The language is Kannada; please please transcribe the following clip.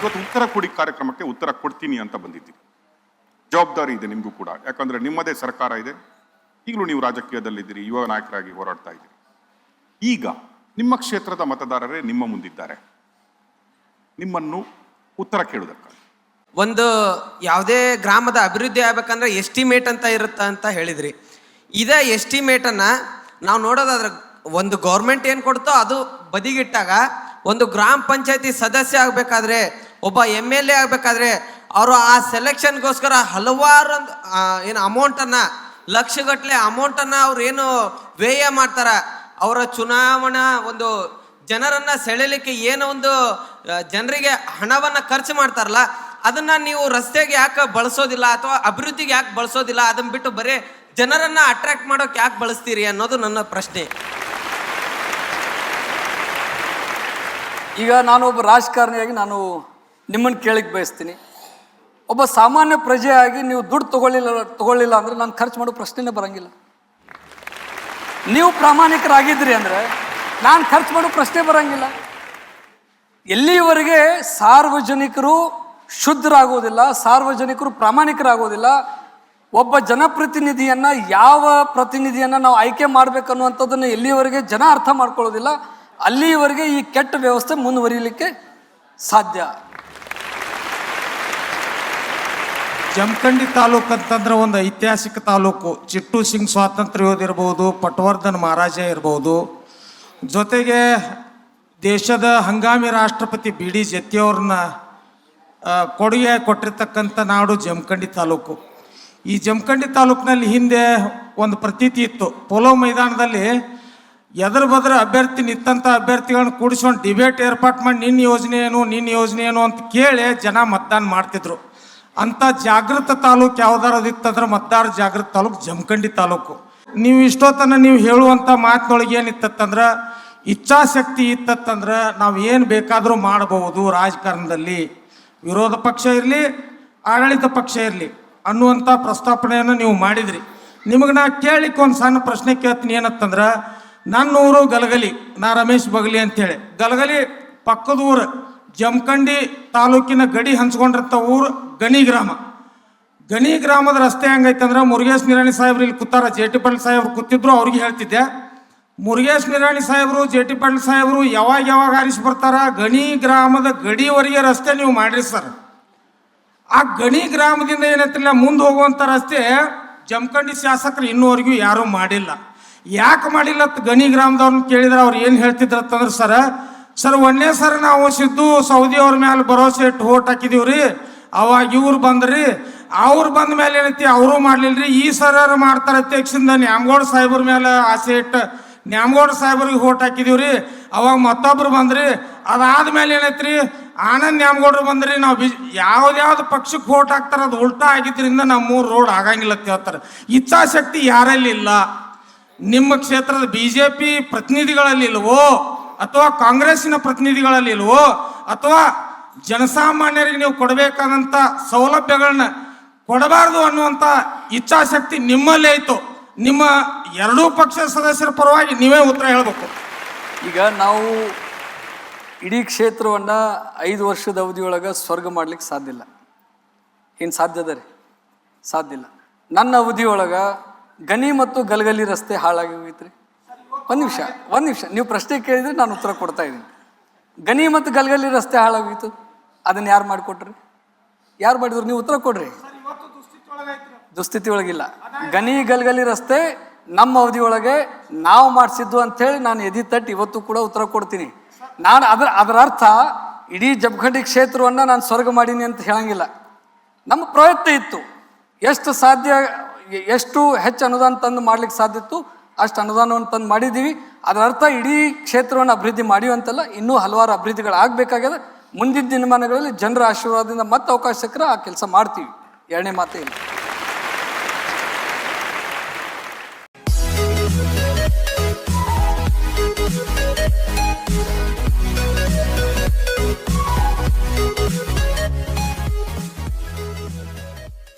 ಇವತ್ತು ಉತ್ತರ ಕೊಡಿ ಕಾರ್ಯಕ್ರಮಕ್ಕೆ ಉತ್ತರ ಕೊಡ್ತೀನಿ ಅಂತ ಬಂದಿದ್ದೀವಿ. ಜವಾಬ್ದಾರಿ ಇದೆ ನಿಮಗೂ ಕೂಡ. ಯಾಕಂದ್ರೆ ನಿಮ್ಮದೇ ಸರ್ಕಾರ ಇದೆ. ಈಗಲೂ ನೀವು ರಾಜಕೀಯದಲ್ಲಿದ್ದೀರಿ, ಯುವ ನಾಯಕರಾಗಿ ಹೋರಾಡ್ತಾ ಇದ್ದೀರಿ. ಈಗ ನಿಮ್ಮ ಕ್ಷೇತ್ರದ ಮತದಾರರೇ ನಿಮ್ಮ ಮುಂದಿದ್ದಾರೆ. ನಿಮ್ಮನ್ನು ಉತ್ತರ ಕೇಳುವುದಕ್ಕಾಗಿ. ಒಂದು ಯಾವುದೇ ಗ್ರಾಮದ ಅಭಿವೃದ್ಧಿ ಆಗ್ಬೇಕಂದ್ರೆ ಎಸ್ಟಿಮೇಟ್ ಅಂತ ಇರುತ್ತೆ ಅಂತ ಹೇಳಿದ್ರಿ. ಇದೇ ಎಸ್ಟಿಮೇಟನ್ನ ನಾವು ನೋಡೋದಾದ್ರೆ ಒಂದು ಗೌರ್ಮೆಂಟ್ ಏನು ಕೊಡ್ತೋ ಅದು ಬದಿಗಿಟ್ಟಾಗ ಒಂದು ಗ್ರಾಮ ಪಂಚಾಯತಿ ಸದಸ್ಯ ಆಗಬೇಕಾದ್ರೆ ಒಬ್ಬ ಎಂ ಎಲ್ ಎ ಆಗಬೇಕಾದ್ರೆ ಅವರು ಆ ಸೆಲೆಕ್ಷನ್ಗೋಸ್ಕರ ಹಲವಾರು ಏನು ಅಮೌಂಟನ್ನು ಲಕ್ಷಗಟ್ಟಲೆ ಅಮೌಂಟನ್ನು ಅವ್ರು ಏನು ವ್ಯಯ ಮಾಡ್ತಾರೆ, ಅವರ ಚುನಾವಣಾ ಒಂದು ಜನರನ್ನು ಸೆಳೆಯಲಿಕ್ಕೆ ಏನೋ ಒಂದು ಜನರಿಗೆ ಹಣವನ್ನು ಖರ್ಚು ಮಾಡ್ತಾರಲ್ಲ, ಅದನ್ನ ನೀವು ರಸ್ತೆಗೆ ಯಾಕೆ ಬಳಸೋದಿಲ್ಲ ಅಥವಾ ಅಭಿವೃದ್ಧಿಗೆ ಯಾಕೆ ಬಳಸೋದಿಲ್ಲ ಅದನ್ನ ಬಿಟ್ಟು ಬರೀ ಜನರನ್ನು ಅಟ್ರಾಕ್ಟ್ ಮಾಡೋಕೆ ಯಾಕೆ ಬಳಸ್ತೀರಿ ಅನ್ನೋದು ನನ್ನ ಪ್ರಶ್ನೆ. ಈಗ ನಾನು ಒಬ್ಬ ರಾಜಕಾರಣಿಯಾಗಿ ನಾನು ನಿಮ್ಮನ್ನು ಕೇಳಕ್ಕೆ ಬಯಸ್ತೀನಿ. ಒಬ್ಬ ಸಾಮಾನ್ಯ ಪ್ರಜೆಯಾಗಿ ನೀವು ದುಡ್ಡು ತಗೊಳ್ಳಿಲ್ಲ ತಗೊಳ್ಳಿಲ್ಲ ಅಂದ್ರೆ ನಾನು ಖರ್ಚು ಮಾಡೋ ಪ್ರಶ್ನೆನೇ ಬರಂಗಿಲ್ಲ. ನೀವು ಪ್ರಾಮಾಣಿಕರಾಗಿದ್ರಿ ಅಂದರೆ ನಾನು ಖರ್ಚು ಮಾಡೋ ಪ್ರಶ್ನೆ ಬರಂಗಿಲ್ಲ. ಎಲ್ಲಿಯವರೆಗೆ ಸಾರ್ವಜನಿಕರು ಶುದ್ಧರಾಗೋದಿಲ್ಲ, ಸಾರ್ವಜನಿಕರು ಪ್ರಾಮಾಣಿಕರಾಗೋದಿಲ್ಲ, ಒಬ್ಬ ಜನಪ್ರತಿನಿಧಿಯನ್ನು ಯಾವ ಪ್ರತಿನಿಧಿಯನ್ನು ನಾವು ಆಯ್ಕೆ ಮಾಡಬೇಕನ್ನುವಂಥದ್ದನ್ನು ಎಲ್ಲಿಯವರೆಗೆ ಜನ ಅರ್ಥ ಮಾಡ್ಕೊಳ್ಳೋದಿಲ್ಲ ಅಲ್ಲಿಯವರೆಗೆ ಈ ಕೆಟ್ಟ ವ್ಯವಸ್ಥೆ ಮುಂದುವರಿಲಿಕ್ಕೆ ಸಾಧ್ಯ. ಜಮಖಂಡಿ ತಾಲೂಕು ಅಂತಂದ್ರೆ ಒಂದು ಐತಿಹಾಸಿಕ ತಾಲೂಕು. ಚಿಟ್ಟು ಸಿಂಗ್ ಸ್ವಾತಂತ್ರ್ಯ ಯೋಧ ಇರ್ಬೋದು, ಪಟವರ್ಧನ್ ಮಹಾರಾಜ ಇರ್ಬೋದು. ಜೊತೆಗೆ ದೇಶದ ಹಂಗಾಮಿ ರಾಷ್ಟ್ರಪತಿ ಬಿ ಡಿ ಜತಿಯವ್ರನ್ನ ಕೊಡುಗೆ ಕೊಟ್ಟಿರ್ತಕ್ಕಂಥ ನಾಡು ಜಮಖಂಡಿ ತಾಲೂಕು. ಈ ಜಮಖಂಡಿ ತಾಲೂಕಿನಲ್ಲಿ ಹಿಂದೆ ಒಂದು ಪ್ರತೀತಿ ಇತ್ತು. ಪೊಲೋ ಮೈದಾನದಲ್ಲಿ ಎದ್ರ ಬದ್ರ ಅಭ್ಯರ್ಥಿ, ನಿಂತಂಥ ಅಭ್ಯರ್ಥಿಗಳನ್ನ ಕೂಡಿಸ್ಕೊಂಡು ಡಿಬೇಟ್ ಏರ್ಪಾಟ್ ಮಾಡಿ ನಿನ್ನ ಯೋಜನೆ ಏನು, ನಿನ್ನ ಯೋಜನೆ ಏನು ಅಂತ ಕೇಳಿ ಜನ ಮತದಾನ ಮಾಡ್ತಿದ್ರು. ಅಂಥ ಜಾಗೃತ ತಾಲೂಕು ಯಾವ್ದಾರು ಇತ್ತಂದ್ರೆ ಮತದಾರ ಜಾಗೃತ ತಾಲೂಕು ಜಮಖಂಡಿ ತಾಲೂಕು. ನೀವು ಇಷ್ಟೊತ್ತನ ನೀವು ಹೇಳುವಂಥ ಮಾತಿನೊಳಗೆ ಏನಿತ್ತಂದ್ರೆ ಇಚ್ಛಾಶಕ್ತಿ ಇತ್ತಂದ್ರೆ ನಾವು ಏನು ಬೇಕಾದರೂ ಮಾಡಬಹುದು ರಾಜಕಾರಣದಲ್ಲಿ. ವಿರೋಧ ಪಕ್ಷ ಇರಲಿ, ಆಡಳಿತ ಪಕ್ಷ ಇರಲಿ ಅನ್ನುವಂಥ ಪ್ರಸ್ತಾಪನೆಯನ್ನು ನೀವು ಮಾಡಿದ್ರಿ. ನಿಮಗೆ ನಾ ಕೇಳಿಕ್ಕೆ ಒಂದು ಸಣ್ಣ ಪ್ರಶ್ನೆ ಕೇಳ್ತೀನಿ ಏನತ್ತಂದ್ರೆ ನನ್ನ ಊರು ಗಲಗಲಿ, ನಾ ರಮೇಶ್ ಬಗಲಿ ಅಂತೇಳಿ ಗಲಗಲಿ ಪಕ್ಕದ ಊರು ಜಮಖಂಡಿ ತಾಲೂಕಿನ ಗಡಿ ಹಂಚ್ಕೊಂಡಿರ್ತ ಊರು ಗಣಿ ಗ್ರಾಮ. ಗಣಿ ಗ್ರಾಮದ ರಸ್ತೆ ಹೆಂಗೈತೆ ಅಂದ್ರೆ ಮುರುಗೇಶ್ ನಿರಾಣಿ ಸಾಹೇಬ್ರು ಇಲ್ಲಿ ಕೂತಾರ. ಜೆ ಟಿ ಪಾಟೀಲ್ ಸಾಹೇಬ್ರು ಕೂತಿದ್ರು, ಅವ್ರಿಗೆ ಹೇಳ್ತಿದ್ದೆ. ಮುರುಗೇಶ್ ನಿರಾಣಿ ಸಾಹೇಬ್ರು, ಜೆ ಟಿ ಪಾಟೀಲ್ ಸಾಹೇಬರು ಯಾವಾಗ ಯಾವಾಗ ಆರಿಸಿ ಬರ್ತಾರ? ಗಣಿ ಗ್ರಾಮದ ಗಡಿವರೆಗೆ ರಸ್ತೆ ನೀವು ಮಾಡ್ರಿ ಸರ್. ಆ ಗಣಿ ಗ್ರಾಮದಿಂದ ಏನಂತಿಲ್ಲ, ಮುಂದೆ ಹೋಗುವಂಥ ರಸ್ತೆ ಜಮಖಂಡಿ ಶಾಸಕರು ಇನ್ನೂವರೆಗೂ ಯಾರೂ ಮಾಡಿಲ್ಲ. ಯಾಕೆ ಮಾಡಿಲ್ಲ ಗಣಿ ಗ್ರಾಮದವ್ರನ್ನ ಕೇಳಿದ್ರೆ ಅವ್ರು ಏನು ಹೇಳ್ತಿದ್ರು ಅಂತಂದ್ರೆ ಸರ ಸರ್ ಒಂದೇ ಸರ್ ನಾವು ಸಿದ್ದು ಸೌದಿ ಅವ್ರ ಮೇಲೆ ಭರೋಸೆ ಇಟ್ಟು ಓಟ್ ಹಾಕಿದೀವ್ರಿ. ಅವಾಗ ಇವ್ರು ಬಂದ್ರಿ. ಅವ್ರು ಬಂದ ಮೇಲೆ ಏನೈತಿ, ಅವರು ರೀ ಈ ಸರ್ ಮಾಡ್ತಾರೆ ಅಧ್ಯಕ್ಷದಿಂದ ನ್ಯಾಮಗೌಡ ಸಾಹೇಬ್ರ ಮೇಲೆ ಆಸೆ ಇಟ್ಟು ನ್ಯಾಮಗೌಡ ಸಾಹೇಬ್ರಿಗೆ ಓಟ್ ಹಾಕಿದೀವ್ರಿ. ಅವಾಗ ಮತ್ತೊಬ್ರು ಬಂದ್ರಿ. ಅದಾದ್ಮೇಲೆ ಏನೈತ್ರಿ, ಆನಂದ್ ನ್ಯಾಮಗೌಡ್ರು ಬಂದ್ರಿ. ನಾವು ಬಿ, ಯಾವ್ದ್ಯಾವ್ದು ಪಕ್ಷಕ್ಕೆ ಓಟ್ ಹಾಕ್ತಾರ, ಅದು ಉಲ್ಟಾ ಆಗಿದ್ರಿಂದ ನಮ್ಮೂರು ರೋಡ್ ಆಗಂಗಿಲ್ಲ ಅಂತ ಹೇಳ್ತಾರೆ. ಇಚ್ಛಾಶಕ್ತಿ ಯಾರಲ್ಲಿ ಇಲ್ಲ? ನಿಮ್ಮ ಕ್ಷೇತ್ರದ ಬಿ ಜೆ ಪಿ ಪ್ರತಿನಿಧಿಗಳಲ್ಲಿ ಇಲ್ವೋ? ಅಥವಾ ಕಾಂಗ್ರೆಸ್ಸಿನ ಪ್ರತಿನಿಧಿಗಳಲ್ಲಿಲ್ವೋ, ಅಥವಾ ಜನಸಾಮಾನ್ಯರಿಗೆ ನೀವು ಕೊಡಬೇಕಾದಂಥ ಸೌಲಭ್ಯಗಳನ್ನ ಕೊಡಬಾರದು ಅನ್ನುವಂಥ ಇಚ್ಛಾಶಕ್ತಿ ನಿಮ್ಮಲ್ಲೇ ಇತ್ತು. ನಿಮ್ಮ ಎರಡೂ ಪಕ್ಷದ ಸದಸ್ಯರ ಪರವಾಗಿ ನೀವೇ ಉತ್ತರ ಹೇಳಬೇಕು. ಈಗ ನಾವು ಇಡೀ ಕ್ಷೇತ್ರವನ್ನು ಐದು ವರ್ಷದ ಅವಧಿಯೊಳಗೆ ಸ್ವರ್ಗ ಮಾಡ್ಲಿಕ್ಕೆ ಸಾಧ್ಯ ಇಲ್ಲ. ಏನು ಸಾಧ್ಯದ ರೀ? ಸಾಧ್ಯ ಇಲ್ಲ. ನನ್ನ ಅವಧಿಯೊಳಗೆ ಗನಿ ಮತ್ತು ಗಲಗಲಿ ರಸ್ತೆ ಹಾಳಾಗಿ ಹೋಗಿತ್ರಿ. ಒಂದು ನಿಮಿಷ ಒಂದು ನಿಮಿಷ. ನೀವು ಪ್ರಶ್ನೆ ಕೇಳಿದ್ರೆ ನಾನು ಉತ್ತರ ಕೊಡ್ತಾ ಇದ್ದೀನಿ. ಗಣಿ ಮತ್ತು ಗಲ್ಗಲ್ಲಿ ರಸ್ತೆ ಹಾಳಾಗಿತ್ತು ಅದನ್ನು ಯಾರು ಮಾಡಿಕೊಟ್ರಿ? ಯಾರು ಮಾಡಿದ್ರು? ನೀವು ಉತ್ತರ ಕೊಡ್ರಿ. ದುಸ್ಥಿತಿ ಒಳಗಿಲ್ಲ. ಗಣಿ, ಗಲ್ಗಲ್ಲಿ ರಸ್ತೆ ನಮ್ಮ ಅವಧಿಯೊಳಗೆ ನಾವು ಮಾಡಿಸಿದ್ದು ಅಂತೇಳಿ ನಾನು ಎದಿ ತಟ್ಟಿ ಇವತ್ತು ಕೂಡ ಉತ್ತರ ಕೊಡ್ತೀನಿ. ನಾನು ಅದರ ಅದರ ಅರ್ಥ ಇಡೀ ಜಬ್ಖಂಡಿ ಕ್ಷೇತ್ರವನ್ನು ನಾನು ಸ್ವರ್ಗ ಮಾಡೀನಿ ಅಂತ ಹೇಳಂಗಿಲ್ಲ. ನಮ್ಮ ಪ್ರಯತ್ನ ಇತ್ತು. ಎಷ್ಟು ಸಾಧ್ಯ, ಎಷ್ಟು ಹೆಚ್ಚು ಅನುದಾನ ತಂದು ಮಾಡ್ಲಿಕ್ಕೆ ಸಾಧ್ಯ ಇತ್ತು? ಅಷ್ಟು ಅನುದಾನವನ್ನು ತಂದು ಮಾಡಿದ್ದೀವಿ ಅದರ ಅರ್ಥ ಇಡೀ ಕ್ಷೇತ್ರವನ್ನು ಅಭಿವೃದ್ಧಿ ಮಾಡಿವಂತಲ್ಲ, ಇನ್ನೂ ಹಲವಾರು ಅಭಿವೃದ್ಧಿಗಳು ಆಗಬೇಕಾಗ್ಯದ. ಮುಂದಿನ ದಿನಮಾನಗಳಲ್ಲಿ ಜನರ ಆಶೀರ್ವಾದದಿಂದ ಮತ್ತೆ ಅವಕಾಶ ಸಿಕ್ಕರೆ ಆ ಕೆಲಸ ಮಾಡ್ತೀವಿ. ಎರಡನೇ ಮಾತೇ ಇಲ್ಲ.